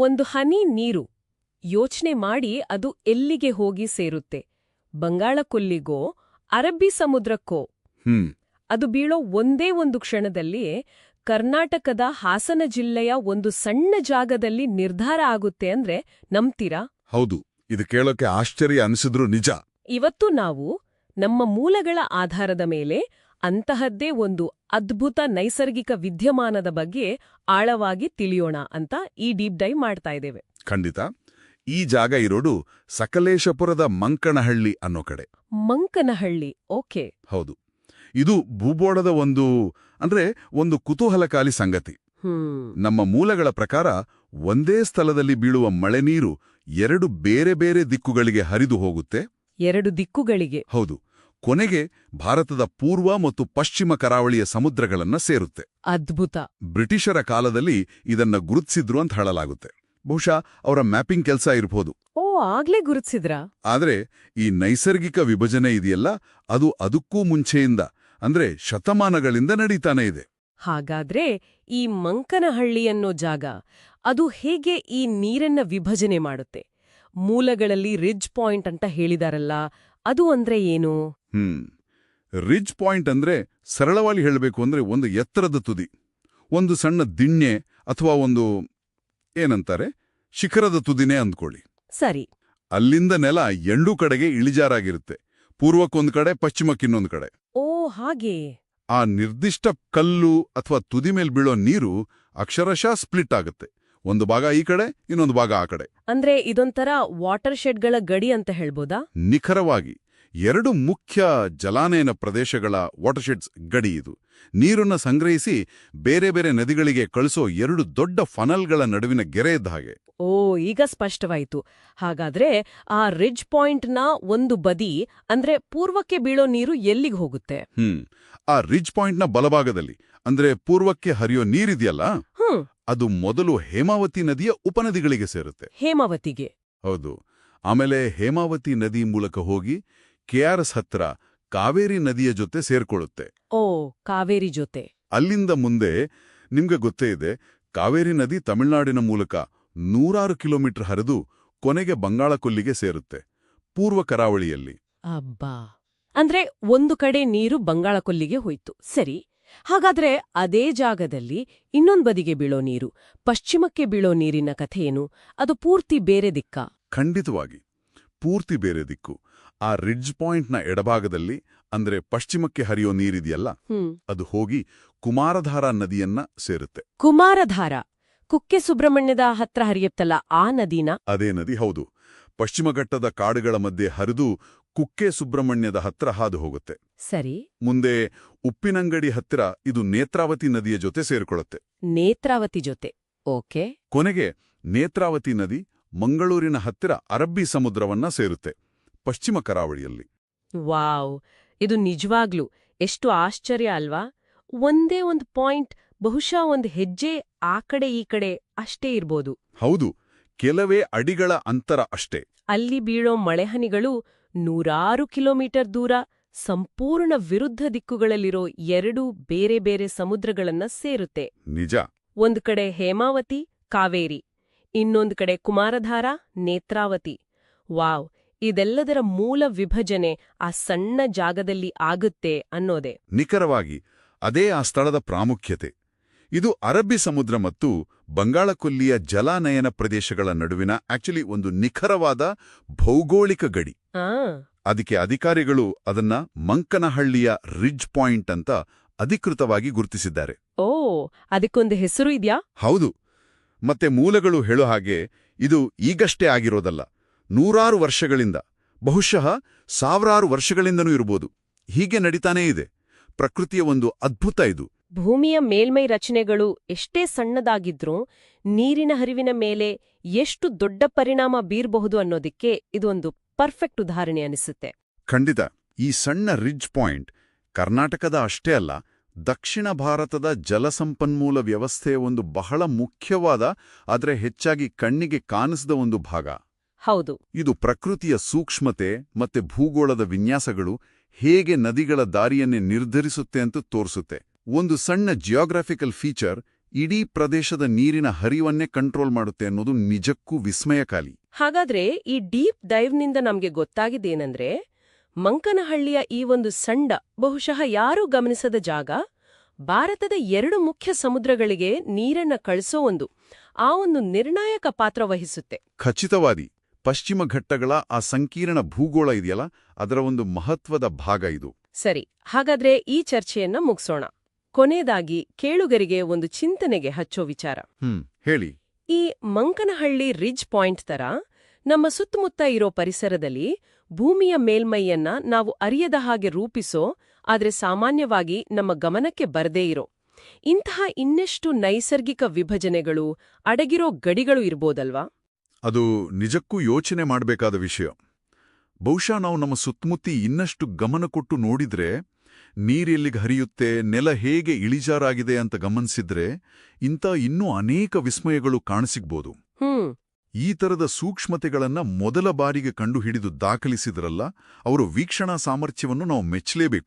ಒಂದು ಹನಿ ನೀರು. ಯೋಚನೆ ಮಾಡಿ ಅದು ಎಲ್ಲಿಗೆ ಹೋಗಿ ಸೇರುತ್ತೆ? ಬಂಗಾಳಕೊಲ್ಲಿಗೋ ಅರಬ್ಬಿ ಸಮುದ್ರಕ್ಕೋ? ಹ್ಮ್. ಅದು ಬೀಳೋ ಒಂದೇ ಒಂದು ಕ್ಷಣದಲ್ಲಿ ಕರ್ನಾಟಕದ ಹಾಸನ ಜಿಲ್ಲೆಯ ಒಂದು ಸಣ್ಣ ಜಾಗದಲ್ಲಿ ನಿರ್ಧಾರ ಆಗುತ್ತೆ ಅಂದ್ರೆ ನಂಬ್ತೀರಾ? ಹೌದು. ಇದು ಕೇಳೋಕೆ ಆಶ್ಚರ್ಯ ಅನಿಸಿದ್ರು ನಿಜ. ಇವತ್ತು ನಾವು ನಮ್ಮ ಮೂಲಗಳ ಆಧಾರದ ಮೇಲೆ ಅಂತಹದ್ದೇ ಒಂದು ಅದ್ಭುತ ನೈಸರ್ಗಿಕ ವಿದ್ಯಮಾನದ ಬಗ್ಗೆ ಆಳವಾಗಿ ತಿಳಿಯೋಣ ಅಂತ ಈ ಡೀಪ್ ಡೈವ್ ಮಾಡ್ತಾ ಇದ್ದೇವೆ. ಖಂಡಿತ. ಈ ಜಾಗ ಇರೋದು ಸಕಲೇಶಪುರದ ಮಂಕಣಹಳ್ಳಿ ಅನ್ನೋ ಕಡೆ. ಮಂಕನಹಳ್ಳಿ ಓಕೆ. ಹೌದು. ಇದು ಭೂಗೋಳದ ಒಂದು ಅಂದ್ರೆ ಒಂದು ಕುತೂಹಲಕಾಲಿ ಸಂಗತಿ. ನಮ್ಮ ಮೂಲಗಳ ಪ್ರಕಾರ ಒಂದೇ ಸ್ಥಳದಲ್ಲಿ ಬೀಳುವ ಮಳೆ ನೀರು ಎರಡು ಬೇರೆ ಬೇರೆ ದಿಕ್ಕುಗಳಿಗೆ ಹರಿದು ಹೋಗುತ್ತೆ. ಎರಡು ದಿಕ್ಕುಗಳಿಗೆ. ಹೌದು. ಕೊನೆಗೆ ಭಾರತದ ಪೂರ್ವ ಮತ್ತು ಪಶ್ಚಿಮ ಕರಾವಳಿಯ ಸಮುದ್ರಗಳನ್ನ ಸೇರುತ್ತೆ. ಅದ್ಭುತ. ಬ್ರಿಟಿಷರ ಕಾಲದಲ್ಲಿ ಇದನ್ನ ಗುರುತಿಸಿದ್ರು ಅಂತ ಹೇಳಲಾಗುತ್ತೆ. ಬಹುಶಃ ಅವರ ಮ್ಯಾಪಿಂಗ್ ಕೆಲಸ ಇರಬಹುದು ಓ ಆಗ್ಲೇ ಗುರುತಿಸಿದ್ರ? ಆದ್ರೆ ಈ ನೈಸರ್ಗಿಕ ವಿಭಜನೆ ಇದೆಯಲ್ಲ ಅದು ಅದಕ್ಕೂ ಮುಂಚೆಯಿಂದ ಅಂದ್ರೆ ಶತಮಾನಗಳಿಂದ ನಡೀತಾನೆ ಇದೆ. ಹಾಗಾದ್ರೆ ಈ ಮಂಕನಹಳ್ಳಿ ಅನ್ನೋ ಜಾಗ ಅದು ಹೇಗೆ ಈ ನೀರನ್ನ ವಿಭಜನೆ ಮಾಡುತ್ತೆ? ಮೂಲಗಳಲ್ಲಿ ರಿಜ್ ಪಾಯಿಂಟ್ ಅಂತ ಹೇಳಿದಾರಲ್ಲ ಅದು ಅಂದ್ರೆ ಏನು? ಹ್ಮ್. ರಿಜ್ ಪಾಯಿಂಟ್ ಅಂದ್ರೆ ಸರಳವಾಗಿ ಹೇಳಬೇಕು ಅಂದ್ರೆ ಒಂದು ಎತ್ತರದ ತುದಿ ಒಂದು ಸಣ್ಣ ದಿಣ್ಣೆ ಅಥವಾ ಒಂದು ಏನಂತಾರೆ ಶಿಖರದ ತುದಿನೇ ಅಂದ್ಕೊಳ್ಳಿ. ಸರಿ. ಅಲ್ಲಿಂದ ನೆಲ ಎಂಡೂ ಕಡೆಗೆ ಇಳಿಜಾರಾಗಿರುತ್ತೆ ಪೂರ್ವಕ್ಕೊಂದು ಕಡೆ ಪಶ್ಚಿಮಕ್ಕಿನ್ನೊಂದು ಕಡೆ. ಓ ಹಾಗೆ. ಆ ನಿರ್ದಿಷ್ಟ ಕಲ್ಲು ಅಥವಾ ತುದಿ ಮೇಲೆ ಬೀಳೋ ನೀರು ಅಕ್ಷರಶಃ ಸ್ಪ್ಲಿಟ್ ಆಗುತ್ತೆ. ಒಂದು ಭಾಗ ಈ ಕಡೆ ಇನ್ನೊಂದು ಭಾಗ ಆ ಕಡೆ. ಅಂದ್ರೆ ಇದೊಂಥರ ವಾಟರ್ ಶೆಡ್ಗಳ ಗಡಿ ಅಂತ ಹೇಳ್ಬೋದಾ? ನಿಖರವಾಗಿ. ಎರಡು ಮುಖ್ಯ ಜಲಾನಯನ ಪ್ರದೇಶಗಳ ವಾಟರ್ಶೆಡ್ಸ್ ಗಡಿ ಇದು. ನೀರನ್ನು ಸಂಗ್ರಹಿಸಿ ಬೇರೆ ಬೇರೆ ನದಿಗಳಿಗೆ ಕಳಿಸೋ ಎರಡು ದೊಡ್ಡ ಫನಲ್ಗಳ ನಡುವಿನ ಗೆರೆ ಇದ್ದ ಹಾಗೆ. ಓ ಈಗ ಸ್ಪಷ್ಟವಾಯಿತು. ಹಾಗಾದ್ರೆ ಆ ರಿಡ್ಜ್ ಪಾಯಿಂಟ್ನ ಒಂದು ಬದಿ ಅಂದ್ರೆ ಪೂರ್ವಕ್ಕೆ ಬೀಳೋ ನೀರು ಎಲ್ಲಿಗೆ ಹೋಗುತ್ತೆ? ಹ್ಮ್. ಆ ರಿಜ್ ಪಾಯಿಂಟ್ನ ಬಲಭಾಗದಲ್ಲಿ ಅಂದ್ರೆ ಪೂರ್ವಕ್ಕೆ ಹರಿಯೋ ನೀರಿದೆಯಲ್ಲ? ಅದು ಮೊದಲು ಹೇಮಾವತಿ ನದಿಯ ಉಪನದಿಗಳಿಗೆ ಸೇರುತ್ತೆ. ಹೇಮಾವತಿಗೆ. ಹೌದು. ಆಮೇಲೆ ಹೇಮಾವತಿ ನದಿ ಮೂಲಕ ಹೋಗಿ ಕೆಆರ್ಎಸ್ ಹತ್ರ ಕಾವೇರಿ ನದಿಯ ಜೊತೆ ಸೇರ್ಕೊಳ್ಳುತ್ತೆ. ಓ ಕಾವೇರಿ ಜೊತೆ. ಅಲ್ಲಿಂದ ಮುಂದೆ ನಿಮ್ಗೆ ಗೊತ್ತೇ ಇದೆ ಕಾವೇರಿ ನದಿ ತಮಿಳುನಾಡಿನ ಮೂಲಕ ನೂರಾರು ಕಿಲೋಮೀಟರ್ ಹರಿದು ಕೊನೆಗೆ ಬಂಗಾಳಕೊಲ್ಲಿಗೆ ಸೇರುತ್ತೆ ಪೂರ್ವ ಕರಾವಳಿಯಲ್ಲಿ. ಅಬ್ಬಾ! ಅಂದ್ರೆ ಒಂದು ಕಡೆ ನೀರು ಬಂಗಾಳಕೊಲ್ಲಿಗೆ ಹೋಯ್ತು. ಸರಿ ಹಾಗಾದ್ರೆ ಅದೇ ಜಾಗದಲ್ಲಿ ಇನ್ನೊಂದ್ ಬದಿಗೆ ಬೀಳೋ ನೀರು ಪಶ್ಚಿಮಕ್ಕೆ ಬೀಳೋ ನೀರಿನ ಕಥೆಯೇನು ಅದು ಪೂರ್ತಿ ಬೇರೆ ದಿಕ್ಕ? ಖಂಡಿತವಾಗಿ ಪೂರ್ತಿ ಬೇರೆ ದಿಕ್ಕು. ಆ ರಿಡ್ಜ್ ಪಾಯಿಂಟ್ನ ಎಡಭಾಗದಲ್ಲಿ ಅಂದ್ರೆ ಪಶ್ಚಿಮಕ್ಕೆ ಹರಿಯೋ ನೀರಿದೆಯಲ್ಲ ಅದು ಹೋಗಿ ಕುಮಾರಧಾರ ನದಿಯನ್ನ ಸೇರುತ್ತೆ. ಕುಮಾರಧಾರ. ಕುಕ್ಕೆ ಸುಬ್ರಹ್ಮಣ್ಯದ ಹತ್ರ ಹರಿಯುತ್ತಲ್ಲ ಆ ನದಿನ? ಅದೇ ನದಿ ಹೌದು. ಪಶ್ಚಿಮ ಘಟ್ಟದ ಕಾಡುಗಳ ಮಧ್ಯೆ ಹರಿದು ಕುಕ್ಕೆ ಸುಬ್ರಹ್ಮಣ್ಯದ ಹತ್ರ ಹಾದು ಹೋಗುತ್ತೆ. ಸರಿ. ಮುಂದೆ ಉಪ್ಪಿನಂಗಡಿ ಹತ್ತಿರ ಇದು ನೇತ್ರಾವತಿ ನದಿಯ ಜೊತೆ ಸೇರಿಕೊಳ್ಳುತ್ತೆ. ನೇತ್ರಾವತಿ ಜೊತೆ. ಓಕೆ. ಕೊನೆಗೆ ನೇತ್ರಾವತಿ ನದಿ ಮಂಗಳೂರಿನ ಹತ್ತಿರ ಅರಬ್ಬಿ ಸಮುದ್ರವನ್ನ ಸೇರುತ್ತೆ. ಪಶ್ಚಿಮ ಕರಾವಳಿಯಲ್ಲಿ. ವಾವ್! ಇದು ನಿಜವಾಗ್ಲೂ ಎಷ್ಟು ಆಶ್ಚರ್ಯ ಅಲ್ವಾ? ಒಂದೇ ಒಂದು ಪಾಯಿಂಟ್ ಬಹುಶಃ ಒಂದು ಹೆಜ್ಜೆ ಆ ಕಡೆ ಈ ಕಡೆ ಅಷ್ಟೇ ಇರ್ಬೋದು. ಹೌದು ಕೆಲವೇ ಅಡಿಗಳ ಅಂತರ ಅಷ್ಟೇ. ಅಲ್ಲಿ ಬೀಳೋ ಮಳೆಹನಿಗಳು ನೂರಾರು ಕಿಲೋಮೀಟರ್ ದೂರ ಸಂಪೂರ್ಣ ವಿರುದ್ಧ ದಿಕ್ಕುಗಳಲ್ಲಿರೋ ಎರಡು ಬೇರೆ ಬೇರೆ ಸಮುದ್ರಗಳನ್ನ ಸೇರುತ್ತೆ. ನಿಜ. ಒಂದು ಕಡೆ ಹೇಮಾವತಿ ಕಾವೇರಿ ಇನ್ನೊಂದು ಕಡೆ ಕುಮಾರಧಾರ ನೇತ್ರಾವತಿ. ವಾವ್! ಇದೆಲ್ಲದರ ಮೂಲ ವಿಭಜನೆ ಆ ಸಣ್ಣ ಜಾಗದಲ್ಲಿ ಆಗುತ್ತೆ ಅನ್ನೋದೇ. ನಿಖರವಾಗಿ ಅದೇ ಆ ಸ್ಥಳದ ಪ್ರಾಮುಖ್ಯತೆ. ಇದು ಅರಬ್ಬಿ ಸಮುದ್ರ ಮತ್ತು ಬಂಗಾಳಕೊಲ್ಲಿಯ ಜಲಾನಯನ ಪ್ರದೇಶಗಳ ನಡುವಿನ ಆಕ್ಚುಲಿ ಒಂದು ನಿಖರವಾದ ಭೌಗೋಳಿಕ ಗಡಿ. ಅದಕ್ಕೆ ಅಧಿಕಾರಿಗಳು ಅದನ್ನ ಮಂಕನಹಳ್ಳಿಯ ರಿಜ್ ಪಾಯಿಂಟ್ ಅಂತ ಅಧಿಕೃತವಾಗಿ ಗುರುತಿಸಿದ್ದಾರೆ. ಓ ಅದಕ್ಕೊಂದು ಹೆಸರು ಇದ್ಯಾ? ಹೌದು. ಮತ್ತೆ ಮೂಲಗಳು ಹೇಳೋ ಹಾಗೆ ಇದು ಈಗಷ್ಟೇ ಆಗಿರೋದಲ್ಲ. ನೂರಾರು ವರ್ಷಗಳಿಂದ ಬಹುಶಃ ಸಾವಿರಾರು ವರ್ಷಗಳಿಂದನೂ ಇರಬಹುದು. ಹೀಗೆ ನಡೀತಾನೇ ಇದೆ. ಪ್ರಕೃತಿಯ ಒಂದು ಅದ್ಭುತ ಇದು. ಭೂಮಿಯ ಮೇಲ್ಮೈ ರಚನೆಗಳು ಎಷ್ಟೇ ಸಣ್ಣದಾಗಿದ್ರೂ ನೀರಿನ ಹರಿವಿನ ಮೇಲೆ ಎಷ್ಟು ದೊಡ್ಡ ಪರಿಣಾಮ ಬೀರಬಹುದು ಅನ್ನೋದಕ್ಕೆ ಇದೊಂದು ಪರ್ಫೆಕ್ಟ್ ಉದಾಹರಣೆ ಅನಿಸುತ್ತೆ. ಖಂಡಿತ. ಈ ಸಣ್ಣ ರಿಜ್ ಪಾಯಿಂಟ್ ಕರ್ನಾಟಕದ ಅಷ್ಟೇ ಅಲ್ಲ ದಕ್ಷಿಣ ಭಾರತದ ಜಲಸಂಪನ್ಮೂಲ ವ್ಯವಸ್ಥೆಯ ಒಂದು ಬಹಳ ಮುಖ್ಯವಾದ ಆದರೆ ಹೆಚ್ಚಾಗಿ ಕಣ್ಣಿಗೆ ಕಾಣಿಸದ ಒಂದು ಭಾಗ. ಹೌದು. ಇದು ಪ್ರಕೃತಿಯ ಸೂಕ್ಷ್ಮತೆ ಮತ್ತೆ ಭೂಗೋಳದ ವಿನ್ಯಾಸಗಳು ಹೇಗೆ ನದಿಗಳ ದಾರಿಯನ್ನೇ ನಿರ್ಧರಿಸುತ್ತೆ ಅಂತ ತೋರಿಸುತ್ತೆ. ಒಂದು ಸಣ್ಣ ಜಿಯೋಗ್ರಾಫಿಕಲ್ ಫೀಚರ್ ಇಡೀ ಪ್ರದೇಶದ ನೀರಿನ ಹರಿವನ್ನೇ ಕಂಟ್ರೋಲ್ ಮಾಡುತ್ತೆ ಅನ್ನೋದು ನಿಜಕ್ಕೂ ವಿಸ್ಮಯಕಾಲಿ. ಹಾಗಾದ್ರೆ ಈ ಡೀಪ್ ಡೈವ್ನಿಂದ ನಮಗೆ ಗೊತ್ತಾಗಿದ್ದೇನೆಂದ್ರೆ ಮಂಕನಹಳ್ಳಿಯ ಈ ಒಂದು ಸಂಡ ಬಹುಶಃ ಯಾರೂ ಗಮನಿಸದ ಜಾಗ ಭಾರತದ ಎರಡು ಮುಖ್ಯ ಸಮುದ್ರಗಳಿಗೆ ನೀರನ್ನ ಕಳಿಸೋ ಒಂದು ಆ ಒಂದು ನಿರ್ಣಾಯಕ ಪಾತ್ರ ವಹಿಸುತ್ತೆ. ಖಚಿತವಾದಿ. ಪಶ್ಚಿಮ ಘಟ್ಟಗಳ ಆ ಸಂಕೀರ್ಣ ಭೂಗೋಳ ಇದೆಯಲ್ಲ ಅದರ ಒಂದು ಮಹತ್ವದ ಭಾಗ ಇದು. ಸರಿ ಹಾಗಾದ್ರೆ ಈ ಚರ್ಚೆಯನ್ನ ಮುಗಿಸೋಣ. ಕೊನೆಯದಾಗಿ ಕೇಳುಗರಿಗೆ ಒಂದು ಚಿಂತನೆಗೆ ಹಚ್ಚೋ ವಿಚಾರ. ಹ್ಮ್ ಹೇಳಿ. ಈ ಮಂಕನಹಳ್ಳಿ ರಿಜ್ ಪಾಯಿಂಟ್ ತರ ನಮ್ಮ ಸುತ್ತಮುತ್ತ ಇರೋ ಪರಿಸರದಲ್ಲಿ ಭೂಮಿಯ ಮೇಲ್ಮೈಯನ್ನ ನಾವು ಅರಿಯದ ಹಾಗೆ ರೂಪಿಸೋ ಆದರೆ ಸಾಮಾನ್ಯವಾಗಿ ನಮ್ಮ ಗಮನಕ್ಕೆ ಬರದೇ ಇರೋ. ಇಂತಹ ಇನ್ನೆಷ್ಟು ನೈಸರ್ಗಿಕ ವಿಭಜನೆಗಳು ಅಡಗಿರೋ ಗಡಿಗಳು ಇರ್ಬೋದಲ್ವಾ? ಅದು ನಿಜಕ್ಕೂ ಯೋಚನೆ ಮಾಡಬೇಕಾದ ವಿಷಯ. ಬಹುಶಃ ನಾವು ನಮ್ಮ ಸುತ್ತಮುತ್ತಿ ಇನ್ನಷ್ಟು ಗಮನ ಕೊಟ್ಟು ನೋಡಿದ್ರೆ ನೀರೆಲ್ಲಿಗೆ ಹರಿಯುತ್ತೆ ನೆಲ ಹೇಗೆ ಇಳಿಜಾರಾಗಿದೆ ಅಂತ ಗಮನಿಸಿದ್ರೆ ಇಂಥ ಇನ್ನೂ ಅನೇಕ ವಿಸ್ಮಯಗಳು ಕಾಣಸಿಗ್ಬೋದು. ಈ ತರದ ಸೂಕ್ಷ್ಮತೆಗಳನ್ನ ಮೊದಲ ಬಾರಿಗೆ ಕಂಡುಹಿಡಿದು ದಾಖಲಿಸಿದ್ರಲ್ಲ ಅವರ ವೀಕ್ಷಣಾ ಸಾಮರ್ಥ್ಯವನ್ನು ನಾವು ಮೆಚ್ಚಲೇಬೇಕು.